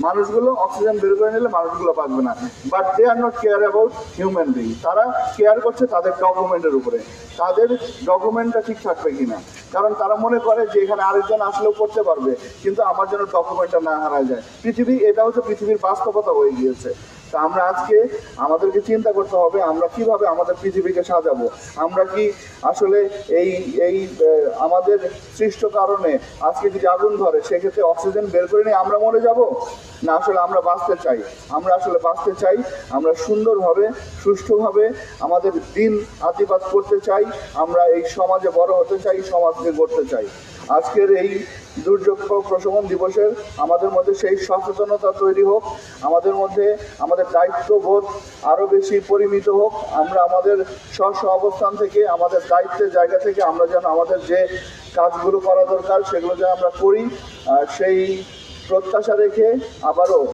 মানুষগুলো অক্সিজেন বের করে নিলে মানুষগুলো বাঁচবে না। But they are not care about human being তারা কেয়ার করছে তাদের ডকুমেন্টের উপরে। তাদের ডকুমেন্টটা ঠিক থাকবে কিনা। কারণ তারা মনে করে যে এখানে আরেকজন আসলেও করতে পারবে। কিন্তু আমার জন্য ডকুমেন্টটা না হারায় যায়। পৃথিবী, এটা হচ্ছে পৃথিবীর বাস্তবতা হয়ে গিয়েছে। আমরা আজকে আমাদেরকে চিন্তা করতে হবে, আমরা কীভাবে আমাদের পৃথিবীকে সাজাবো? আমরা কি আসলে এই এই আমাদের সৃষ্ট কারণে আজকে যদি আগুন ধরে, সেক্ষেত্রে অক্সিজেন বের করে নিয়ে আমরা মরে যাব? না, আসলে আমরা বাঁচতে চাই। আমরা আসলে বাঁচতে চাই, আমরা সুন্দরভাবে, সুষ্ঠুভাবে আমাদের দিন আতিপাত করতে চাই, আমরা এই সমাজে বড় হতে চাই, সমাজকে গড়তে চাই। আজকের এই দুর্যোগ প্রশমন দিবসের আমাদের মধ্যে সেই সচেতনতা তৈরি হোক, আমাদের মধ্যে আমাদের দায়িত্ববোধ আরও বেশি পরিমিত হোক, আমরা আমাদের স্ব অবস্থান থেকে, আমাদের দায়িত্বের জায়গা থেকে আমরা যেন আমাদের যে কাজগুলো করা দরকার সেগুলো যেন আমরা করি সেই প্রত্যাশা রেখে আবারও